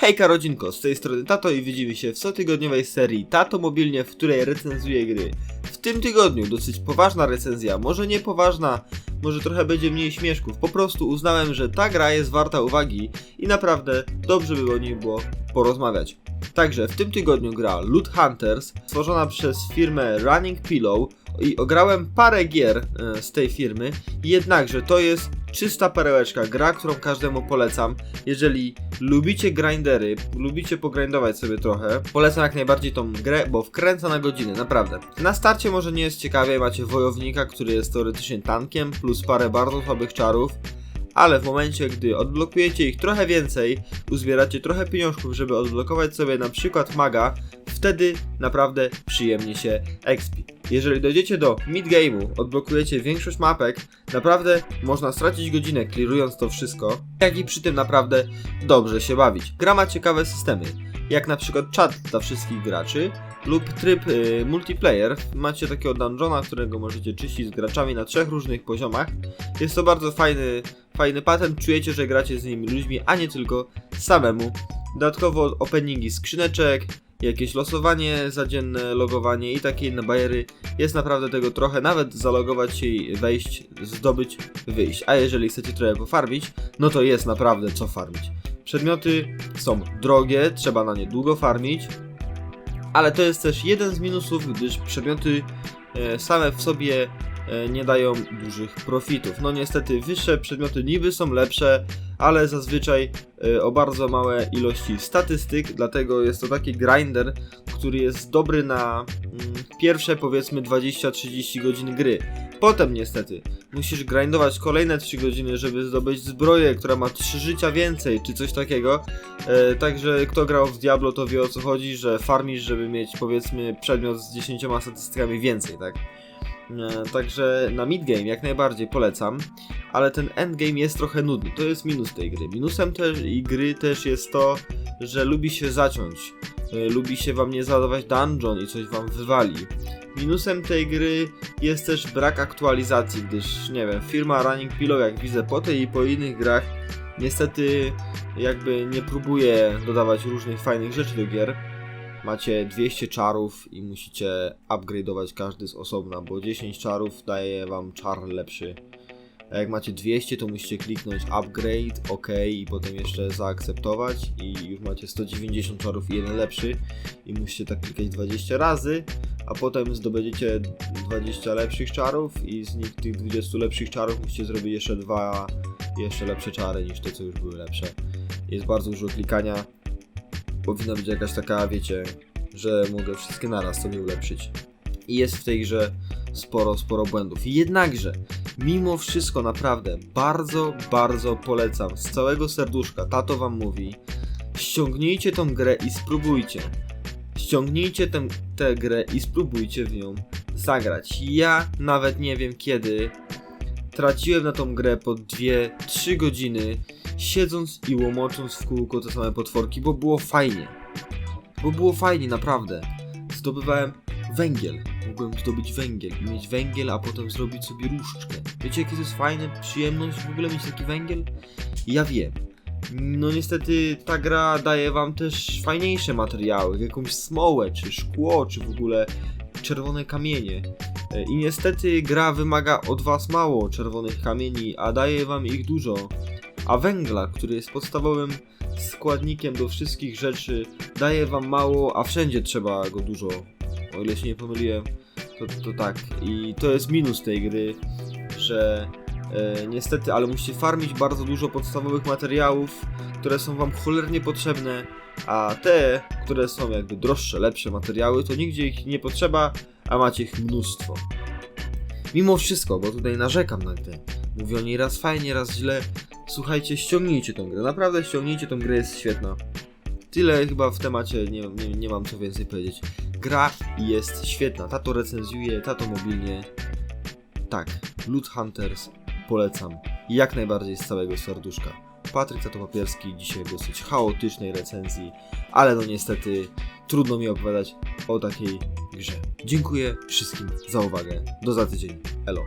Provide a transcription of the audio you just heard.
Hejka rodzinko, z tej strony Tato i widzimy się w cotygodniowej serii Tato Mobilnie, w której recenzuję gry. W tym tygodniu dosyć poważna recenzja, może nie poważna, może trochę będzie mniej śmieszków, po prostu uznałem, że ta gra jest warta uwagi i naprawdę dobrze by o niej było porozmawiać. Także w tym tygodniu gra Loot Hunters, stworzona przez firmę Running Pillow i ograłem parę gier e, z tej firmy, jednakże to jest czysta perełeczka, gra, którą każdemu polecam. Jeżeli lubicie grindery, lubicie pogrindować sobie trochę, polecam jak najbardziej tą grę, bo wkręca na godzinę, naprawdę. Na starcie może nie jest ciekawie, macie wojownika, który jest teoretycznie tankiem, plus parę bardzo słabych czarów, ale w momencie, gdy odblokujecie ich trochę więcej, uzbieracie trochę pieniążków, żeby odblokować sobie na przykład maga, wtedy naprawdę przyjemnie się expi. Jeżeli dojdziecie do mid-game'u, odblokujecie większość mapek, naprawdę można stracić godzinę clearując to wszystko, jak i przy tym naprawdę dobrze się bawić. Gra ma ciekawe systemy, jak na przykład chat dla wszystkich graczy, lub tryb y, multiplayer. Macie takiego dungeona, którego możecie czyścić z graczami na trzech różnych poziomach. Jest to bardzo fajny, fajny patent, czujecie, że gracie z innymi ludźmi, a nie tylko samemu. Dodatkowo openingi skrzyneczek, jakieś losowanie zadzienne, logowanie i takie inne bajery. Jest naprawdę tego trochę, nawet zalogować się i wejść, zdobyć, wyjść. A jeżeli chcecie trochę pofarmić, no to jest naprawdę co farmić. Przedmioty są drogie, trzeba na nie długo farmić, ale to jest też jeden z minusów, gdyż przedmioty e, same w sobie e, nie dają dużych profitów. No niestety wyższe przedmioty niby są lepsze, ale zazwyczaj e, o bardzo małe ilości statystyk, dlatego jest to taki grinder, który jest dobry na mm, pierwsze powiedzmy 20-30 godzin gry. Potem niestety musisz grindować kolejne 3 godziny, żeby zdobyć zbroję, która ma 3 życia więcej, czy coś takiego. E, także kto grał w Diablo to wie o co chodzi, że farmisz, żeby mieć powiedzmy przedmiot z 10 statystykami więcej, tak? E, Także na midgame jak najbardziej polecam, ale ten endgame jest trochę nudny. To jest minus tej gry. Minusem też i gry też jest to, że lubi się zaciąć. E, Lubi się wam nie zadawać dungeon i coś wam wywali. Minusem tej gry jest też brak aktualizacji, gdyż nie wiem, firma Running Pillow jak widzę po tej i po innych grach niestety jakby nie próbuje dodawać różnych fajnych rzeczy do gier macie 200 czarów i musicie upgrade'ować każdy z osobna, bo 10 czarów daje wam czar lepszy. A jak macie 200, to musicie kliknąć upgrade, OK i potem jeszcze zaakceptować i już macie 190 czarów i jeden lepszy i musicie tak klikać 20 razy, a potem zdobędziecie 20 lepszych czarów i z nich tych 20 lepszych czarów musicie zrobić jeszcze dwa jeszcze lepsze czary niż te, co już były lepsze. Jest bardzo dużo klikania, powinna być jakaś taka, wiecie, że mogę wszystkie naraz sobie ulepszyć. I jest w tej grze sporo, sporo błędów. Jednakże, mimo wszystko naprawdę bardzo, bardzo polecam z całego serduszka, tato wam mówi, ściągnijcie tą grę i spróbujcie. Ściągnijcie tę, tę grę i spróbujcie w nią zagrać. Ja nawet nie wiem kiedy traciłem na tą grę po 2-3 godziny siedząc i łomocząc w kółko te same potworki, bo było fajnie. Bo było fajnie, naprawdę. Zdobywałem węgiel. Mogłem zdobyć węgiel i mieć węgiel, a potem zrobić sobie różdżkę. Wiecie, jakie to jest fajne, przyjemność w ogóle mieć taki węgiel? Ja wiem. No niestety ta gra daje wam też fajniejsze materiały, jakąś smołę, czy szkło, czy w ogóle czerwone kamienie. E, I niestety gra wymaga od was mało czerwonych kamieni, a daje wam ich dużo. A węgla, który jest podstawowym składnikiem do wszystkich rzeczy, daje wam mało, a wszędzie trzeba go dużo. O ile się nie pomyliłem, to, to tak. I to jest minus tej gry, że e, niestety, ale musicie farmić bardzo dużo podstawowych materiałów, które są wam cholernie potrzebne, a te, które są jakby droższe, lepsze materiały, to nigdzie ich nie potrzeba, a macie ich mnóstwo. Mimo wszystko, bo tutaj narzekam na grę. Mówię o niej raz fajnie, raz źle. Słuchajcie, ściągnijcie tą grę. Naprawdę ściągnijcie tą grę, jest świetna. Tyle chyba w temacie, nie, nie, nie mam co więcej powiedzieć. Gra jest świetna. Tato recenzuje, tato mobilnie. Tak, Loot Hunters polecam. Jak najbardziej z całego serduszka. Patryk Tato Papierski dzisiaj dosyć chaotycznej recenzji, ale no niestety trudno mi opowiadać o takiej grze. Dziękuję wszystkim za uwagę. Do za tydzień. Elo.